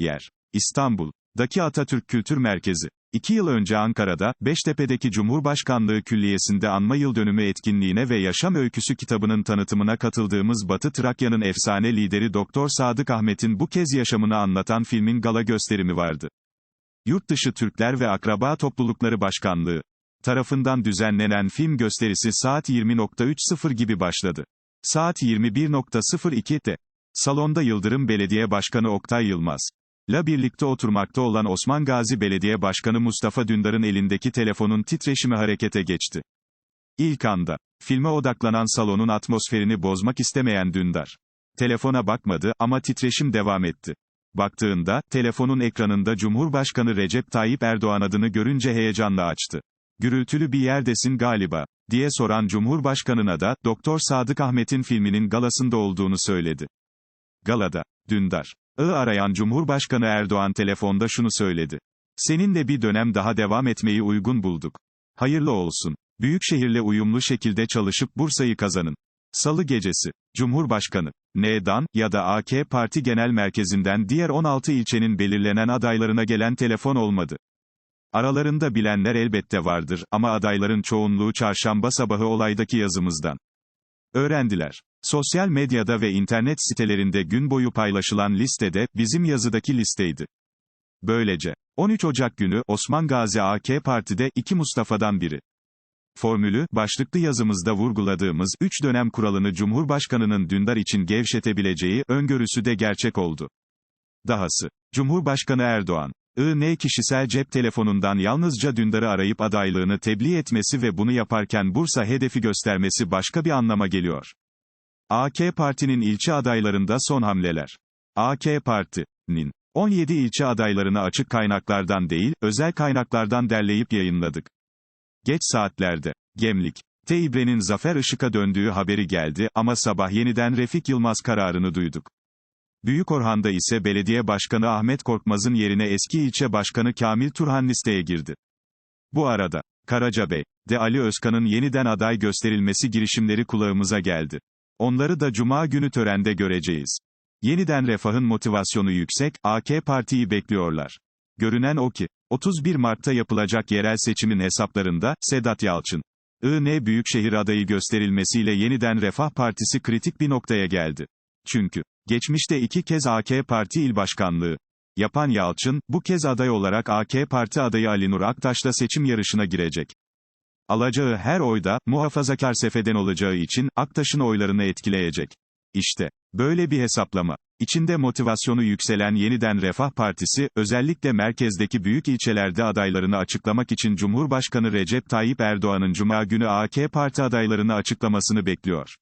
Yer. İstanbul'daki Atatürk Kültür Merkezi. İki yıl önce Ankara'da, Beştepe'deki Cumhurbaşkanlığı Külliyesi'nde anma yıl dönümü etkinliğine ve yaşam öyküsü kitabının tanıtımına katıldığımız Batı Trakya'nın efsane lideri Doktor Sadık Ahmet'in bu kez yaşamını anlatan filmin gala gösterimi vardı. Yurtdışı Türkler ve Akraba Toplulukları Başkanlığı tarafından düzenlenen film gösterisi saat 20.30 gibi başladı. Saat 21.02'de salonda Yıldırım Belediye Başkanı Oktay Yılmaz la birlikte oturmakta olan Osman Gazi Belediye Başkanı Mustafa Dündar'ın elindeki telefonun titreşimi harekete geçti. İlk anda, filme odaklanan salonun atmosferini bozmak istemeyen Dündar, telefona bakmadı ama titreşim devam etti. Baktığında, telefonun ekranında Cumhurbaşkanı Recep Tayyip Erdoğan adını görünce heyecanla açtı. Gürültülü bir yerdesin galiba, diye soran Cumhurbaşkanına da, Doktor Sadık Ahmet'in filminin galasında olduğunu söyledi. Galada, Dündar, I arayan Cumhurbaşkanı Erdoğan telefonda şunu söyledi. Seninle bir dönem daha devam etmeyi uygun bulduk. Hayırlı olsun. Büyükşehirle uyumlu şekilde çalışıp Bursa'yı kazanın. Salı gecesi, Cumhurbaşkanı, N'dan ya da AK Parti Genel Merkezi'nden diğer 16 ilçenin belirlenen adaylarına gelen telefon olmadı. Aralarında bilenler elbette vardır ama adayların çoğunluğu çarşamba sabahı olaydaki yazımızdan. Öğrendiler. Sosyal medyada ve internet sitelerinde gün boyu paylaşılan listede, bizim yazıdaki listeydi. Böylece, 13 Ocak günü, Osman Gazi AK Parti'de, iki Mustafa'dan biri. Formülü, başlıklı yazımızda vurguladığımız, 3 dönem kuralını Cumhurbaşkanının Dündar için gevşetebileceği, öngörüsü de gerçek oldu. Dahası, Cumhurbaşkanı Erdoğan, I.N. kişisel cep telefonundan yalnızca Dündar'ı arayıp adaylığını tebliğ etmesi ve bunu yaparken Bursa hedefi göstermesi başka bir anlama geliyor. AK Parti'nin ilçe adaylarında son hamleler. AK Parti'nin 17 ilçe adaylarını açık kaynaklardan değil, özel kaynaklardan derleyip yayınladık. Geç saatlerde, Gemlik, Teybre'nin Zafer Işık'a döndüğü haberi geldi ama sabah yeniden Refik Yılmaz kararını duyduk. Büyük Orhan'da ise belediye başkanı Ahmet Korkmaz'ın yerine eski ilçe başkanı Kamil Turhan listeye girdi. Bu arada, Karacabey, de Ali Özkan'ın yeniden aday gösterilmesi girişimleri kulağımıza geldi. Onları da Cuma günü törende göreceğiz. Yeniden refahın motivasyonu yüksek, AK Parti'yi bekliyorlar. Görünen o ki, 31 Mart'ta yapılacak yerel seçimin hesaplarında, Sedat Yalçın, I.N. Büyükşehir adayı gösterilmesiyle yeniden Refah Partisi kritik bir noktaya geldi. Çünkü, geçmişte iki kez AK Parti il başkanlığı yapan Yalçın, bu kez aday olarak AK Parti adayı Ali Nur Aktaş'la seçim yarışına girecek. Alacağı her oyda, muhafazakar sefeden olacağı için, Aktaş'ın oylarını etkileyecek. İşte, böyle bir hesaplama. İçinde motivasyonu yükselen Yeniden Refah Partisi, özellikle merkezdeki büyük ilçelerde adaylarını açıklamak için Cumhurbaşkanı Recep Tayyip Erdoğan'ın Cuma günü AK Parti adaylarını açıklamasını bekliyor.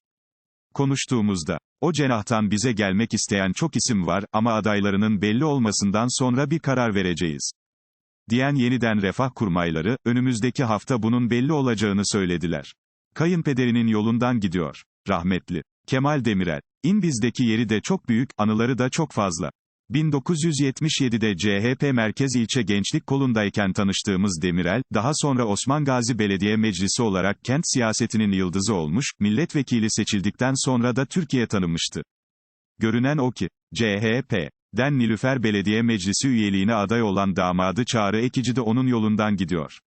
Konuştuğumuzda, o cenahtan bize gelmek isteyen çok isim var ama adaylarının belli olmasından sonra bir karar vereceğiz. Diyen yeniden refah kurmayları, önümüzdeki hafta bunun belli olacağını söylediler. Kayınpederinin yolundan gidiyor. Rahmetli. Kemal Demirel. İnbiz'deki yeri de çok büyük, anıları da çok fazla. 1977'de CHP Merkez İlçe Gençlik Kolundayken tanıştığımız Demirel, daha sonra Osman Gazi Belediye Meclisi olarak kent siyasetinin yıldızı olmuş, milletvekili seçildikten sonra da Türkiye tanımıştı. Görünen o ki, CHP, Den Nilüfer Belediye Meclisi üyeliğine aday olan damadı Çağrı Ekici de onun yolundan gidiyor.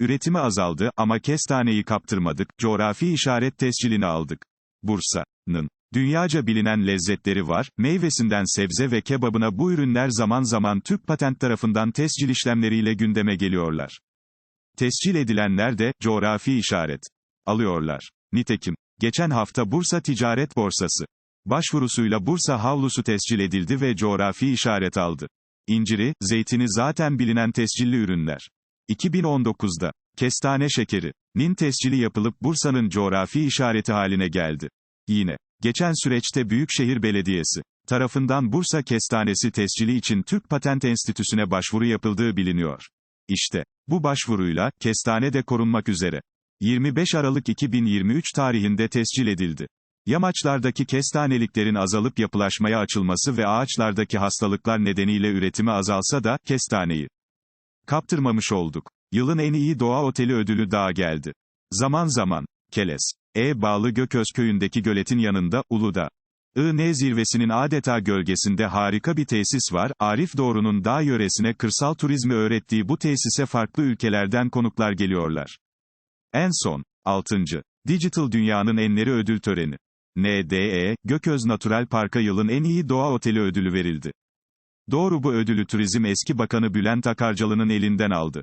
Üretimi azaldı ama kestaneyi kaptırmadık, coğrafi işaret tescilini aldık. Bursa'nın dünyaca bilinen lezzetleri var, meyvesinden sebze ve kebabına bu ürünler zaman zaman Türk Patent tarafından tescil işlemleriyle gündeme geliyorlar. Tescil edilenler de, coğrafi işaret alıyorlar. Nitekim, geçen hafta Bursa Ticaret Borsası başvurusuyla Bursa havlusu tescil edildi ve coğrafi işaret aldı. İnciri, zeytini zaten bilinen tescilli ürünler. 2019'da, kestane şekeri, nin tescili yapılıp Bursa'nın coğrafi işareti haline geldi. Yine, geçen süreçte Büyükşehir Belediyesi tarafından Bursa kestanesi tescili için Türk Patent Enstitüsü'ne başvuru yapıldığı biliniyor. İşte, bu başvuruyla, kestane de korunmak üzere. 25 Aralık 2023 tarihinde tescil edildi. Yamaçlardaki kestaneliklerin azalıp yapılaşmaya açılması ve ağaçlardaki hastalıklar nedeniyle üretimi azalsa da, kestaneyi kaptırmamış olduk. Yılın en iyi doğa oteli ödülü daha geldi. Zaman zaman, Keles, E bağlı Gököz köyündeki göletin yanında, Uludağ, IN zirvesinin adeta gölgesinde harika bir tesis var, Arif Doğru'nun dağ yöresine kırsal turizmi öğrettiği bu tesise farklı ülkelerden konuklar geliyorlar. En son, 6. Digital Dünya'nın Enleri Ödül Töreni. NDE, Gököz Natural Park'a yılın en iyi doğa oteli ödülü verildi. Doğru bu ödülü Turizm eski bakanı Bülent Akarcalı'nın elinden aldı.